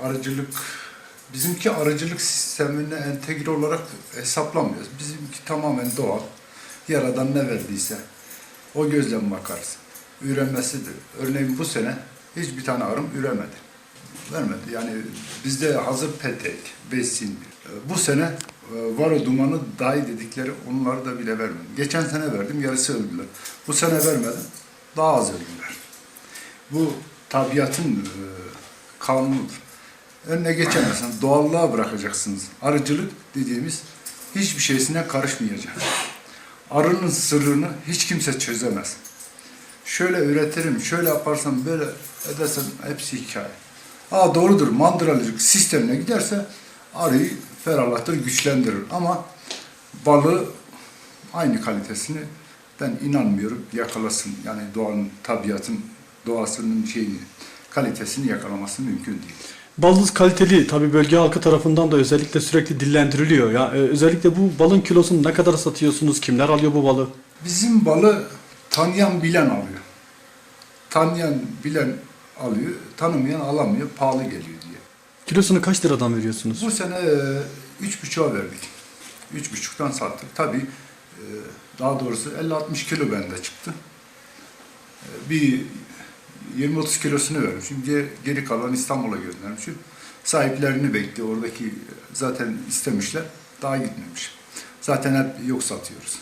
arıcılık bizimki arıcılık sistemine entegre olarak hesaplamıyoruz. Bizimki tamamen doğal. Yaradan ne verdiyse o gözle bakarız. Ürenmesidir. Örneğin bu sene hiçbir tane arım üremedi. Vermedi. Yani bizde hazır petek, besin. Bu sene e, varo dumanı dahi dedikleri onları da bile vermedim. Geçen sene verdim yarısı öldüler. Bu sene vermedim daha az öldüler. Bu tabiatın e, kanunudur. Önüne geçemezsin. Doğallığa bırakacaksınız. Arıcılık dediğimiz hiçbir şeysine karışmayacak. Arının sırrını hiç kimse çözemez. Şöyle üretirim, şöyle yaparsam, böyle edersem hepsi hikaye. Ha doğrudur, mandıracılık sistemine giderse arıyı ferahlattır, güçlendirir. Ama balığı aynı kalitesini ben inanmıyorum yakalasın. Yani doğanın, tabiatın, doğasının şeyini, kalitesini yakalaması mümkün değil. Balınız kaliteli tabii bölge halkı tarafından da özellikle sürekli dillendiriliyor. Ya e, özellikle bu balın kilosunu ne kadar satıyorsunuz? Kimler alıyor bu balı? Bizim balı tanıyan bilen alıyor. Tanıyan bilen alıyor, tanımayan alamıyor, pahalı geliyor diye. Kilosunu kaç liradan veriyorsunuz? Bu sene e, üç buçuğa verdik. Üç buçuktan sattık. Tabii e, daha doğrusu 50-60 kilo bende çıktı. Bir 20-30 kilosunu vermişim. Geri kalan İstanbul'a göndermişim. Sahiplerini bekliyor. Oradaki zaten istemişler. Daha gitmemiş. Zaten hep yok satıyoruz.